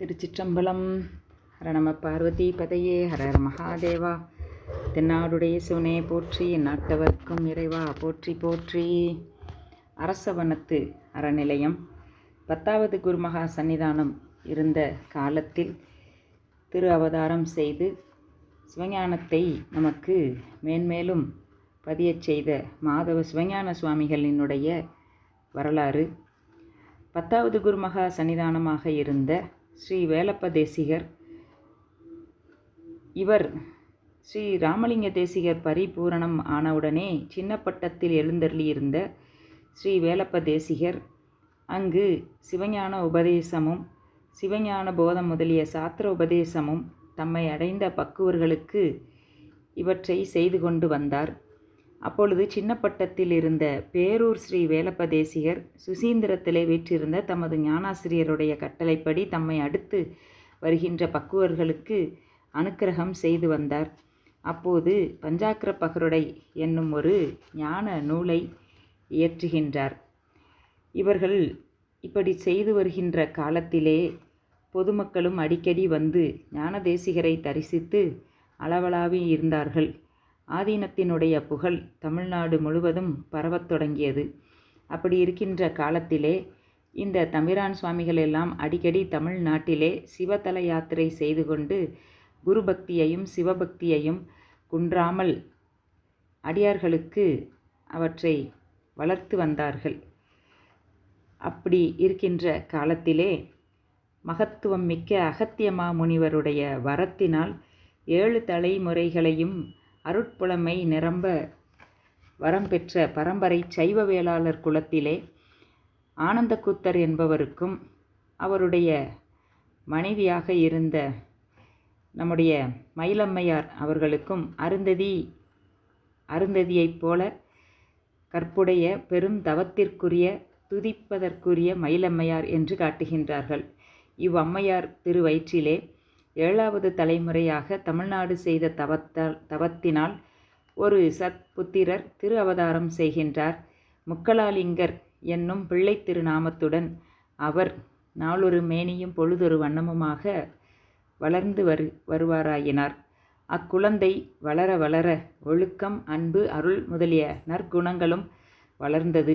திருச்சிற்றம்பலம். ஹரணம பார்வதி பதையே ஹர மகாதேவா. தென்னாடுடைய சிவனே போற்றி நாட்டவர்க்கும் இறைவா போற்றி போற்றி. அரசவனத்து அறநிலையம். பத்தாவது குருமகா சன்னிதானம் இருந்த காலத்தில் திரு அவதாரம் செய்து சிவஞானத்தை நமக்கு மேன்மேலும் பதியச் செய்த மாதவ சிவஞான சுவாமிகளினுடைய வரலாறு. பத்தாவது குருமகா சன்னிதானமாக இருந்த ஸ்ரீ வேலப்ப தேசிகர். இவர் ஸ்ரீ ராமலிங்க தேசிகர் பரிபூரணம் ஆனவுடனே சின்னப்பட்டத்தில் எழுந்தருளியிருந்த ஸ்ரீ வேலப்ப தேசிகர் அங்கு சிவஞான உபதேசமும் சிவஞான போதம் முதலிய சாத்திர உபதேசமும் தம்மை அடைந்த பக்குவர்களுக்கு இவற்றை செய்து கொண்டு வந்தார். அப்பொழுது சின்னப்பட்டத்தில் இருந்த பேரூர் ஸ்ரீ வேலப்பதேசிகர் சுசீந்திரத்திலே வீற்றிருந்த தமது ஞானாசிரியருடைய கட்டளைப்படி தம்மை அடுத்து வருகின்ற பக்குவர்களுக்கு அனுக்கிரகம் செய்து வந்தார். அப்போது பஞ்சாக்கர பகருடை என்னும் ஒரு ஞான நூலை இயற்றுகின்றார். இவர்கள் இப்படி செய்து வருகின்ற காலத்திலே பொதுமக்களும் அடிக்கடி வந்து ஞானதேசிகரை தரிசித்து அளவலாவி இருந்தார்கள். ஆதீனத்தினுடைய புகழ் தமிழ்நாடு முழுவதும் பரவத் தொடங்கியது. அப்படி இருக்கின்ற காலத்திலே இந்த தம்பிரான் சுவாமிகள் எல்லாம் அடிக்கடி தமிழ்நாட்டிலே சிவதல யாத்திரை செய்து கொண்டு குரு பக்தியையும் சிவபக்தியையும் குன்றாமல் அடியார்களுக்கு அவற்றை வளர்த்து வந்தார்கள். அப்படி இருக்கின்ற காலத்திலே மகத்துவம் மிக்க அகத்தியமா முனிவருடைய வரத்தினால் ஏழு தலைமுறைகளையும் அருட்புலமை நிரம்ப வரம் பெற்ற பரம்பரை சைவ வேளாளர் குலத்திலே ஆனந்தகுத்தர் என்பவருக்கும் அவருடைய மனைவியாக இருந்த நம்முடைய மயிலம்மையார் அவர்களுக்கும் அருந்ததி அருந்ததியைப் போல கற்புடைய பெரும் தவத்திற்குரிய துதிப்பதற்குரிய மயிலம்மையார் என்று காட்டுகின்றார்கள். இவ்வம்மையார் திருவயிற்றிலே ஏழாவது தலைமுறையாக தமிழ்நாடு செய்த தவத்தால் தவத்தினால் ஒரு சத்புத்திரர் திரு அவதாரம் செய்கின்றார். முக்கலாலிங்கர் என்னும் பிள்ளை திருநாமத்துடன் அவர் நாளொரு மேனியும் பொழுதொரு வண்ணமுமாக வளர்ந்து வரு வருவாராயினார். அக்குழந்தை வளர வளர ஒழுக்கம் அன்பு அருள் முதலிய நற்குணங்களும் வளர்ந்தது.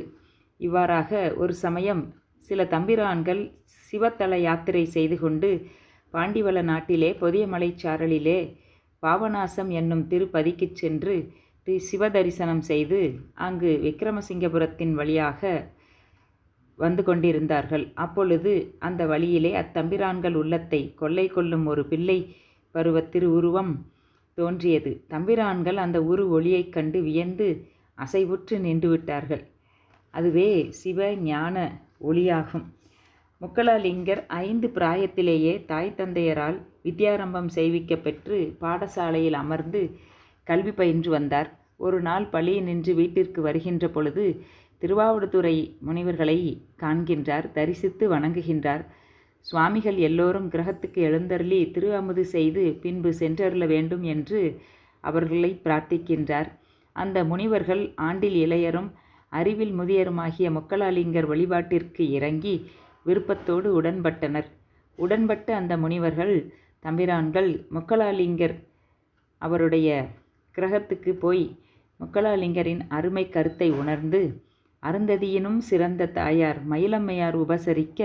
இவ்வாறாக ஒரு சமயம் சில தம்பிரான்கள் சிவத்தல யாத்திரை செய்து கொண்டு பாண்டிவள நாட்டிலே பொதிய மலைச்சாரலிலே பாவநாசம் என்னும் திருப்பதிக்குச் சென்று திரு சிவதரிசனம் செய்து அங்கு விக்ரமசிங்கபுரத்தின் வழியாக வந்து கொண்டிருந்தார்கள். அப்பொழுது அந்த வழியிலே அத்தம்பிரான்கள் உள்ளத்தை கொள்ளை கொள்ளும் ஒரு பிள்ளை பருவ திருவுருவம் தோன்றியது. தம்பிரான்கள் அந்த உரு ஒளியைக் கண்டு வியந்து அசைவுற்று நின்றுவிட்டார்கள். அதுவே சிவ ஞான ஒளியாகும். முக்கலாலிங்கர் ஐந்து பிராயத்திலேயே தாய் தந்தையரால் வித்யாரம்பம் செய்விக்க பெற்று பாடசாலையில் அமர்ந்து கல்வி பயின்று வந்தார். ஒரு நாள் பள்ளி நின்று வீட்டிற்கு வருகின்ற பொழுது திருவாவடுதுறை முனிவர்களை காண்கின்றார் தரிசித்து வணங்குகின்றார். சுவாமிகள் எல்லோரும் கிரகத்துக்கு எழுந்தருளி திரு அமுது செய்து பின்பு சென்றருள வேண்டும் என்று அவர்களை பிரார்த்திக்கின்றார். அந்த முனிவர்கள் ஆண்டில் இளையரும் அறிவில் முதியருமாகிய முக்கலாலிங்கர் வழிபாட்டிற்கு இறங்கி விருப்பத்தோடு உடன்பட்டனர். உடன்பட்ட அந்த முனிவர்கள் தம்பிரான்கள் முக்கலாலிங்கர் அவருடைய கிரகத்துக்கு போய் முக்கலாலிங்கரின் அருமை கருத்தை உணர்ந்து அருந்ததியினும் சிறந்த தாயார் மயிலம்மையார் உபசரிக்க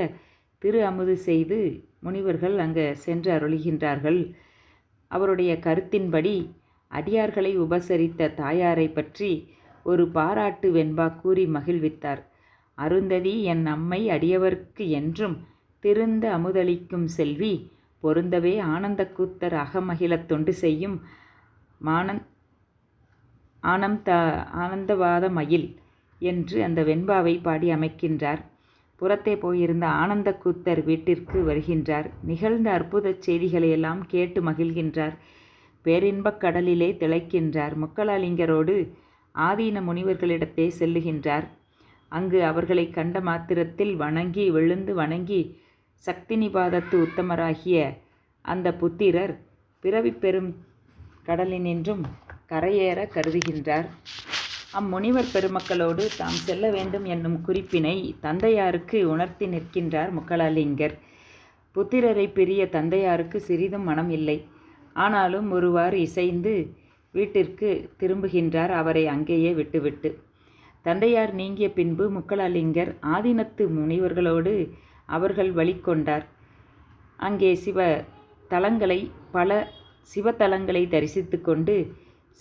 திரு அமுது செய்து முனிவர்கள் அங்கே சென்று அருளுகின்றார்கள். அவருடைய கருத்தின்படி அடியார்களை உபசரித்த தாயாரை பற்றி ஒரு பாராட்டு வெண்பா கூறி மகிழ்வித்தார். அருந்ததி என் அம்மை அடியவர்க்கு என்றும் திருந்த அமுதளிக்கும் செல்வி பொருந்தவே ஆனந்தக்கூத்தர் அகமகிழத் தொண்டு செய்யும் மானந் ஆனந்த ஆனந்தவாத மயில் என்று அந்த வெண்பாவை பாடி அமைக்கின்றார். புறத்தே போயிருந்த ஆனந்தக்கூத்தர் வீட்டிற்கு வருகின்றார். நிகழ்ந்த அற்புத செய்திகளையெல்லாம் கேட்டு மகிழ்கின்றார். பேரின்பக் கடலிலே திளைக்கின்றார். முக்கலாலிங்கரோடு ஆதீன முனிவர்களிடத்தே செல்லுகின்றார். அங்கு அவர்களை கண்ட மாத்திரத்தில் வணங்கி விழுந்து வணங்கி சக்தி நிபாதத்து உத்தமராகிய அந்த புத்திரர் பிறவி பெரும் கடலினின்றும் கரையேற கருதுகின்றார். அம்முனிவர் பெருமக்களோடு தாம் செல்ல வேண்டும் என்னும் குறிப்பினை தந்தையாருக்கு உணர்த்தி நிற்கின்றார் முக்கலாலிங்கர். புத்திரரை பிரிய தந்தையாருக்கு சிறிதும் மனம் இல்லை. ஆனாலும் ஒருவாறு இசைந்து வீட்டிற்கு திரும்புகின்றார் அவரை அங்கேயே விட்டுவிட்டு. தந்தையார் நீங்கிய பின்பு முக்கலாலிங்கர் ஆதீனத்து முனிவர்களோடு அவர்கள் வழிகொண்டார். அங்கே சிவ தலங்களை பல சிவத்தலங்களை தரிசித்து கொண்டு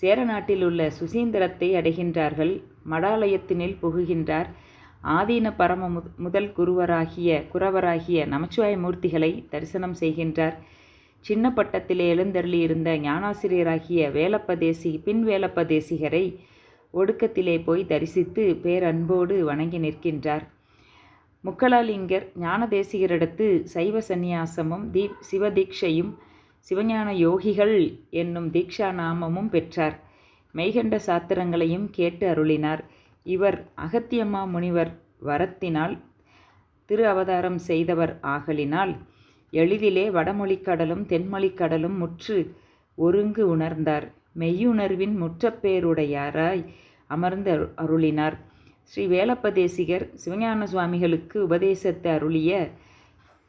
சேரநாட்டில் உள்ள சுசீந்திரத்தை அடைகின்றார்கள். மடாலயத்தினில் புகுகின்றார். ஆதீன பரம மு முதல் குருவராகிய குரவராகிய நமச்சிவாய மூர்த்திகளை தரிசனம் செய்கின்றார். சின்ன பட்டத்திலே எழுந்தருளி இருந்த ஞானாசிரியராகிய வேலப்பதேசி பின் வேலப்பதேசிகரை ஒடுக்கத்திலே போய் தரிசித்து பேரன்போடு வணங்கி நிற்கின்றார். முக்கலாலிங்கர் ஞானதேசிகரிடத்து சைவ சந்நியாசமும் தீப் சிவதீட்சையும் சிவஞான யோகிகள் என்னும் தீக்ஷா நாமமும் பெற்றார். மெய்கண்ட சாத்திரங்களையும் கேட்டு அருளினார். இவர் அகத்தியம்மா முனிவர் வரத்தினால் திரு அவதாரம் செய்தவர் ஆகலினால் எளிதிலே வடமொழிக் கடலும் தென்மொழிக் கடலும் முற்று ஒருங்கு உணர்ந்தார். மெய்யுணர்வின் முற்றப்பேருடையாராய் அமர்ந்து அருளினார். ஸ்ரீ வேலப்பதேசிகர் சிவஞான சுவாமிகளுக்கு உபதேசத்தை அருளிய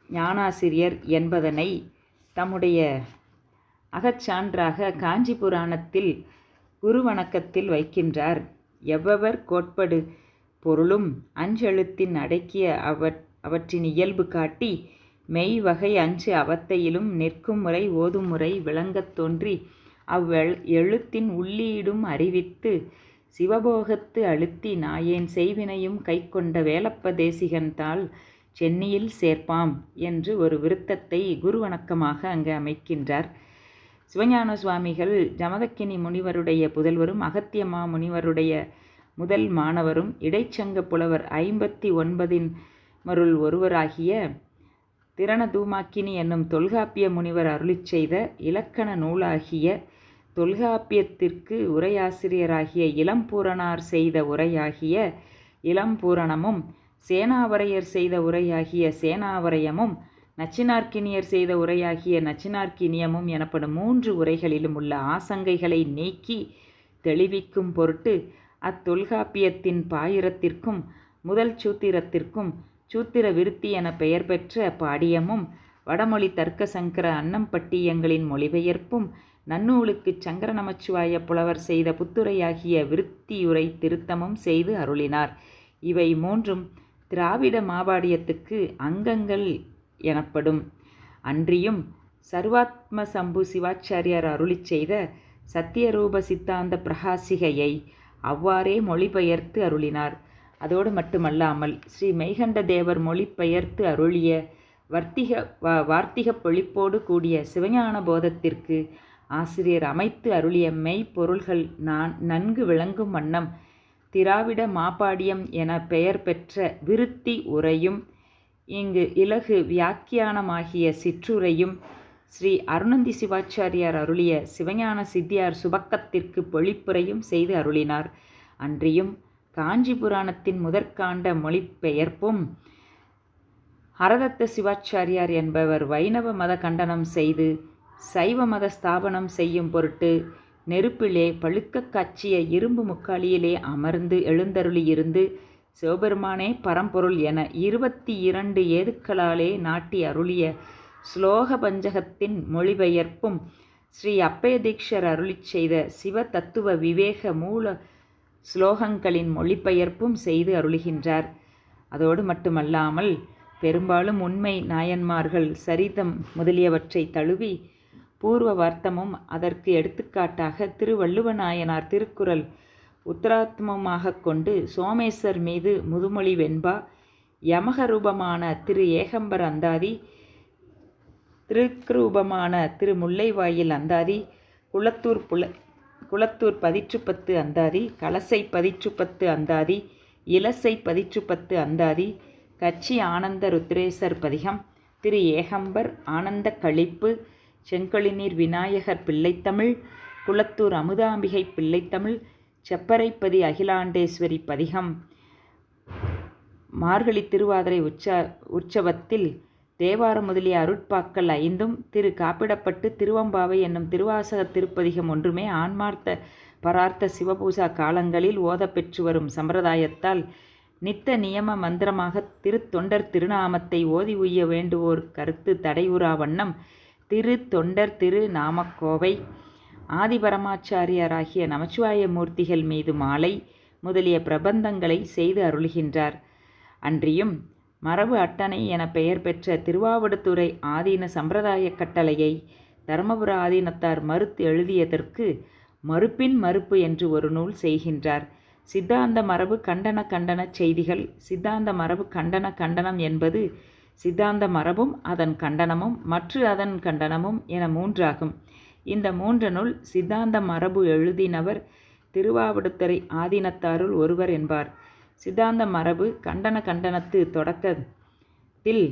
ஞானாசிரியர் என்பதனை தம்முடைய அகச்சான்றாக காஞ்சி புராணத்தில் குருவணக்கத்தில் வைக்கின்றார். எவ்வவர் கோட்படு பொருளும் அஞ்செழுத்தின் அடக்கிய அவற் அவற்றின் இயல்பு காட்டி மெய் வகை அஞ்சு அவத்தையிலும் நிற்கும் முறை ஓதும் முறை விளங்கத் தோன்றி அவ்வெழ் எழுத்தின் உள்ளீடும் அறிவித்து சிவபோகத்து அழுத்தி நாயேன் செய்வினையும் கைக்கொண்ட வேலப்ப தேசிகன் சென்னியில் சேர்ப்பாம் என்று ஒரு விருத்தத்தை குரு வணக்கமாக அங்கு அமைக்கின்றார். சிவஞான சுவாமிகள் ஜமதக்கினி முனிவருடைய புதல்வரும் அகத்தியமா முனிவருடைய முதல் மாணவரும் இடைச்சங்க புலவர் ஐம்பத்தி ஒன்பதின் மருள் ஒருவராகிய திரணதூமாக்கினி என்னும் தொல்காப்பிய முனிவர் அருளிச் செய்த இலக்கண நூலாகிய தொல்காப்பியத்திற்கு உரையாசிரியராகிய இளம்பூரணார் செய்த உரையாகிய இளம்பூரணமும் சேனாவரையர் செய்த உரையாகிய சேனாவரையமும் நச்சினார்க்கினியர் செய்த உரையாகிய நச்சினார்க்கினியமும் எனப்படும் மூன்று உரைகளிலும் உள்ள ஆசங்கைகளை நீக்கி தெளிவிக்கும் பொருட்டு அத்தொல்காப்பியத்தின் பாயிரத்திற்கும் முதல் சூத்திரத்திற்கும் சூத்திர விருத்தி என பெயர் பெற்ற பாடியமும் வடமொழி தர்க்க சங்கர அன்னம்பட்டியங்களின் மொழிபெயர்ப்பும் நன்னூலுக்கு சங்கர நமச்சிவாய புலவர் செய்த புத்துரையாகிய விருத்தியுரை திருத்தமும் செய்து அருளினார். இவை மூன்றும் திராவிட மாபாடியத்துக்கு அங்கங்கள் எனப்படும். அன்றியும் சர்வாத்ம சம்பு சிவாச்சாரியார் அருளிச் செய்த சத்தியரூப சித்தாந்த பிரகாசிகையை அவ்வாறே மொழிபெயர்த்து அருளினார். அதோடு மட்டுமல்லாமல் ஸ்ரீ மெய்கண்ட தேவர் மொழிபெயர்த்து அருளிய வர்த்திக வார்த்திக பொழிப்போடு கூடிய சிவஞான போதத்திற்கு ஆசிரியர் அமைத்து அருளிய மெய்ப்பொருள்கள் நான் நன்கு விளங்கும் வண்ணம். திராவிட மாப்பாடியம் என பெயர் பெற்ற விருத்தி உரையும் இங்கு இலகு வியாக்கியானமாகிய சிற்றுரையும் ஸ்ரீ அருணந்தி சிவாச்சாரியார் அருளிய சிவஞான சித்தியார் சுபக்கத்திற்கு பொழிப்புரையும் செய்து அருளினார். அன்றியும் காஞ்சி புராணத்தின் முதற்காண்ட மொழிபெயர்ப்பும் ஹரதத்த சிவாச்சாரியார் என்பவர் வைணவ மத கண்டனம் செய்து சைவ மத ஸ்தாபனம் செய்யும் பொருட்டு நெருப்பிலே பழுக்க காட்சிய இரும்பு முக்காலியிலே அமர்ந்து எழுந்தருளியிருந்து சிவபெருமானே பரம்பொருள் என இருபத்தி இரண்டு ஏதுக்களாலே நாட்டி அருளிய ஸ்லோக பஞ்சகத்தின் மொழிபெயர்ப்பும் ஸ்ரீ அப்பய தீக்ஷர் அருளிச் செய்த சிவ தத்துவ விவேக மூல ஸ்லோகங்களின் மொழிபெயர்ப்பும் செய்து அருளுகின்றார். அதோடு மட்டுமல்லாமல் பெரும்பாலும் உண்மை நாயன்மார்கள் சரிதம் முதலியவற்றை தழுவி பூர்வ வார்த்தமும் அதற்கு எடுத்துக்காட்டாக திருவள்ளுவநாயனார் திருக்குறள் உத்தராத்மமாக கொண்டு சோமேஸ்வர் மீது முதுமொழி வெண்பா யமகரூபமான திரு ஏகம்பர் அந்தாதி திருக்குரூபமான திரு முல்லைவாயில் அந்தாதி குளத்தூர் புல குளத்தூர் பதிற்றுப்பத்து அந்தாதி கலசை பதிற்றுப்பத்து அந்தாதி இலசை பதிற்றுப்பத்து அந்தாதி கட்சி ஆனந்த ருத்ரேசர் பதிகம் திரு ஏகம்பர் ஆனந்த கழிப்பு செங்கொழிநீர் விநாயகர் பிள்ளைத்தமிழ் குளத்தூர் அமுதாம்பிகை பிள்ளைத்தமிழ் செப்பரைப்பதி அகிலாண்டேஸ்வரி பதிகம். மார்கழி திருவாதிரை உற்ச உற்சவத்தில் தேவாரம் முதலிய அருட்பாக்கள் ஐந்தும் திரு காப்பிடப்பட்டு திருவம்பாவை என்னும் திருவாசக திருப்பதிகம் ஒன்றுமே ஆன்மார்த்த பரார்த்த சிவபூசா காலங்களில் ஓதப்பெற்று வரும் சம்பிரதாயத்தால் நித்த நியம மந்திரமாக திருத்தொண்டர் திருநாமத்தை ஓதி உய்ய வேண்டுவோர் கருத்து தடையுறா வண்ணம் திரு தொண்டர் திரு நாமக்கோவை ஆதிபரமாச்சாரியராகிய நமச்சிவாய மூர்த்திகள் மீது மாலை முதலிய பிரபந்தங்களை செய்து அருளுகின்றார். அன்றியும் மரபு அட்டனை என பெயர் பெற்ற திருவாவடுதுறை ஆதீன சம்பிரதாய கட்டளையை தருமபுர ஆதீனத்தார் மறுத்து எழுதியதற்கு மறுப்பின் மறுப்பு என்று ஒரு நூல் செய்கின்றார். சித்தாந்த மரபு கண்டன கண்டன செய்திகள் சித்தாந்த மரபு கண்டன கண்டனம் என்பது சித்தாந்த மரபும் அதன் கண்டனமும் மற்ற அதன் கண்டனமும் என மூன்றாகும். இந்த மூன்று நூல் சித்தாந்த மரபு எழுதினவர் திருவாவடுத்தரை ஆதீனத்தாருள் ஒருவர் என்பார். சித்தாந்த மரபு கண்டன கண்டனத்து தொடக்கத்தில்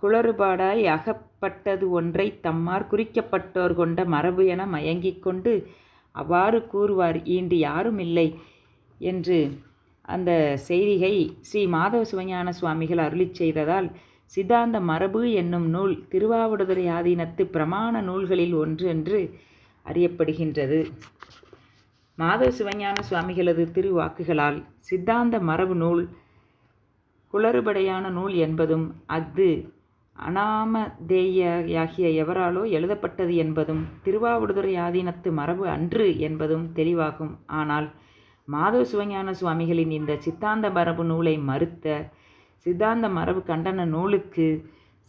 குளறுபாடாய் அகப்பட்டது ஒன்றை தம்மார் குறிக்கப்பட்டோர் கொண்ட மரபு என மயங்கிக் கொண்டு அவ்வாறு கூறுவார் ஈண்டு யாரும் இல்லை என்று அந்த செய்திகை ஸ்ரீ மாதவ சிவஞான சுவாமிகள் அருளி செய்ததால் சித்தாந்த மரபு என்னும் நூல் திருவாவடுதுறை ஆதீனத்து பிரமாண நூல்களில் ஒன்று என்று அறியப்படுகின்றது. மாதவ சிவஞான சுவாமிகளது திருவாக்குகளால் சித்தாந்த மரபு நூல் குளறுபடையான நூல் என்பதும் அஃது அனாமதேயாகிய எவராலோ எழுதப்பட்டது என்பதும் திருவாவடுதுறை ஆதீனத்து மரபு அன்று என்பதும் தெளிவாகும். ஆனால் மாதவ சிவஞான சுவாமிகளின் இந்த சித்தாந்த மரபு நூலை மறுத்த சித்தாந்த மரபு கண்டன நூலுக்கு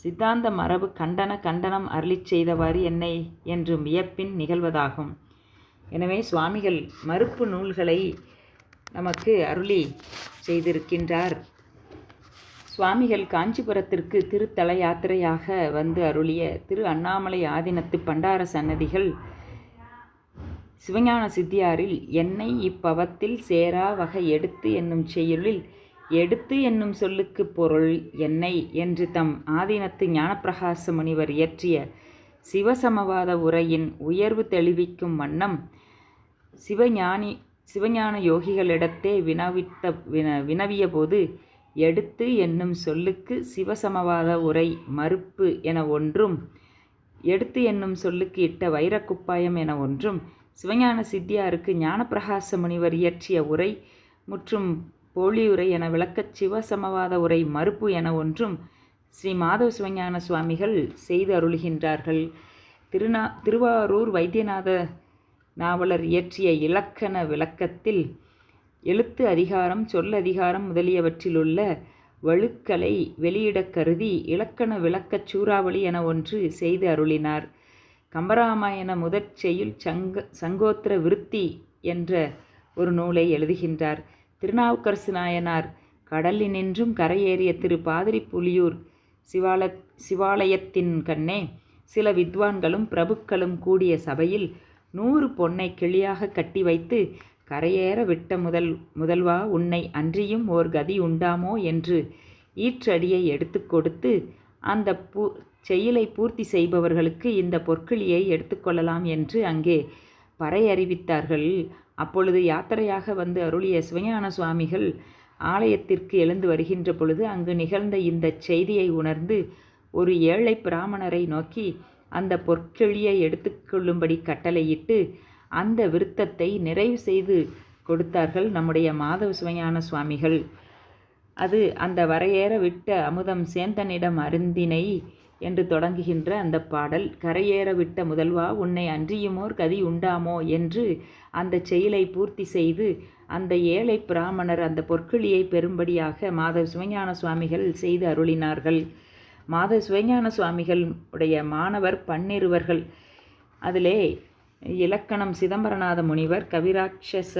சித்தாந்த மரபு கண்டன கண்டனம் அருளிச் செய்தவாறு என்னை என்று வியப்பின் நிகழ்வதாகும். எனவே சுவாமிகள் மறுப்பு நூல்களை நமக்கு அருளி செய்திருக்கின்றார். சுவாமிகள் காஞ்சிபுரத்திற்கு திருத்தல யாத்திரையாக வந்து அருளிய திரு அண்ணாமலை ஆதீனத்து பண்டார சன்னதிகள் சிவஞான சித்தியாரில் என்னை இப்பவத்தில் சேரா வகை எடுத்து என்னும் செயலில் எடுத்து என்னும் சொல்லுக்கு பொருள் என்னை என்று தம் ஆதீனத்து ஞானப்பிரகாச முனிவர் இயற்றிய சிவசமவாத உரையின் உயர்வு தெளிவிக்கும் வண்ணம் சிவஞானி சிவஞான யோகிகளிடத்தே வினவித்த வின வினவிய போது எடுத்து என்னும் சொல்லுக்கு சிவசமவாத உரை மறுப்பு என ஒன்றும் எடுத்து என்னும் சொல்லுக்கு இட்ட வைரக்குப்பாயம் என ஒன்றும் சிவஞான சித்தியாருக்கு ஞானப்பிரகாச முனிவர் இயற்றிய உரை முற்றும் போலியுரை என விளக்கச் சிவசமவாத உரை மறுப்பு என ஒன்றும் ஸ்ரீ மாதவ சிவஞான சுவாமிகள் செய்து அருளுகின்றார்கள். திருநா திருவாரூர் வைத்தியநாத நாவலர் இயற்றிய இலக்கண விளக்கத்தில் எழுத்து அதிகாரம் சொல்லதிகாரம் முதலியவற்றிலுள்ள வழுக்களை வெளியிடக் கருதி இலக்கண விளக்கச் சூறாவளி என ஒன்று செய்து அருளினார். கம்பராமாயண முதற் செய்யுள் சங்க சங்கோத்திர விருத்தி என்ற ஒரு நூலை எழுதுகின்றார். திருநாவுக்கரசு நாயனார் கடலினின்றும் கரையேறிய திரு பாதிரி புலியூர் சிவால சிவாலயத்தின் கண்ணே சில வித்வான்களும் பிரபுக்களும் கூடிய சபையில் நூறு பொன்னை கிளியாக கட்டி வைத்து கரையேற விட்ட முதல் முதல்வா உன்னை அன்றியும் ஓர் கதி உண்டாமோ? என்று ஈற்றடியை எடுத்து கொடுத்து அந்த பூ செயலை பூர்த்தி செய்பவர்களுக்கு இந்த பொற்கிளியை எடுத்துக்கொள்ளலாம் என்று அங்கே வரையறிவித்தார்கள் அப்பொழுது யாத்திரையாக வந்து அருளிய சிவஞான சுவாமிகள் ஆலயத்திற்கு எழுந்து வருகின்ற பொழுது அங்கு நிகழ்ந்த இந்த செய்தியை உணர்ந்து ஒரு ஏழை பிராமணரை நோக்கி அந்த பொற்கிளியை எடுத்துக்கொள்ளும்படி கட்டளையிட்டு அந்த விருத்தத்தை நிறைவு செய்து கொடுத்தார்கள் நம்முடைய மாதவ சிவஞான சுவாமிகள். அது அந்த வரையேற விட்ட அமுதம் சேந்தனிடம் அருந்தினை என்று தொடங்குகின்ற அந்த பாடல் கரையேற விட்ட முதல்வா உன்னை அன்றியுமோர் கதி உண்டாமோ? என்று அந்த செயலை பூர்த்தி செய்து அந்த ஏழை பிராமணர் அந்த பொற்கிளியை பெறும்படியாக மாதவ சிவஞான சுவாமிகள் செய்து அருளினார்கள். மாதவ சிவஞான சுவாமிகள் உடைய மாணவர் பன்னிருவர்கள். அதிலே இலக்கணம் சிதம்பரநாத முனிவர் கவிராட்சச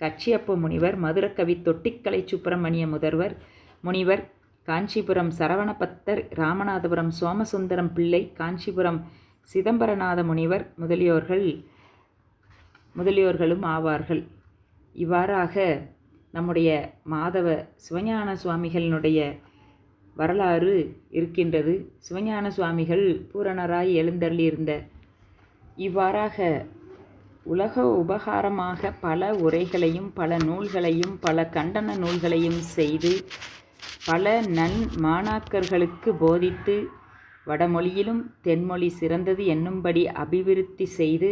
கச்சியப்ப முனிவர் மதுரக்கவி தொட்டிக்கலை சுப்பிரமணிய முதல்வர் முனிவர் காஞ்சிபுரம் சரவணபத்தர் ராமநாதபுரம் சோமசுந்தரம் பிள்ளை காஞ்சிபுரம் சிதம்பரநாத முனிவர் முதலியோர்கள் முதலியோர்களும் ஆவார்கள். இவ்வாறாக நம்முடைய மாதவ சிவஞான சுவாமிகளினுடைய வரலாறு இருக்கின்றது. சிவஞான சுவாமிகள் பூரணராய் எழுந்தள்ளியிருந்த இவ்வாறாக உலக உபகாரமாக பல உரைகளையும் பல நூல்களையும் பல கண்டன நூல்களையும் செய்து பல நன் மாணாக்கர்களுக்கு போதித்து வடமொழியிலும் தென்மொழி சிறந்தது என்னும்படி அபிவிருத்தி செய்து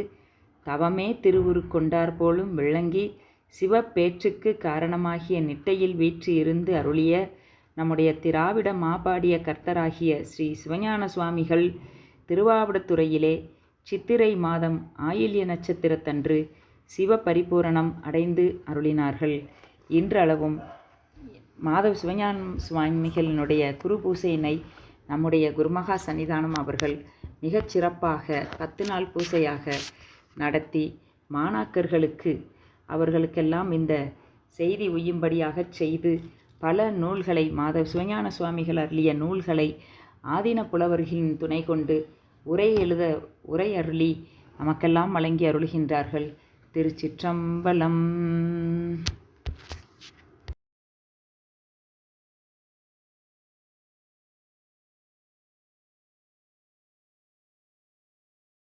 தவமே திருவுரு கொண்டார் போலும் விளங்கி சிவப்பேற்றுக்கு காரணமாகிய நிட்டையில் வீற்று இருந்து அருளிய நம்முடைய திராவிட மாபாடிய கர்த்தராகிய ஸ்ரீ சிவஞான சுவாமிகள் திருவாவடுதுறையிலே சித்திரை மாதம் ஆயில்ய நட்சத்திரத்தன்று சிவ பரிபூரணம் அடைந்து அருளினார்கள். இன்றளவும் மாதவ் சிவஞான சுவாமிகளினுடைய குரு பூசையினை நம்முடைய குருமகா சன்னிதானம் அவர்கள் மிகச் சிறப்பாக பத்து நாள் பூசையாக நடத்தி மாணாக்கர்களுக்கு அவர்களுக்கெல்லாம் இந்த செய்தி உய்யும்படியாகச் செய்து பல நூல்களை மாதவ் சிவஞான சுவாமிகள் அருளிய நூல்களை ஆதீன புலவர்களின் துணை கொண்டு உரை எழுத உரை அருளி நமக்கெல்லாம் வழங்கி அருளுகின்றார்கள். திருச்சிற்றம்பலம்.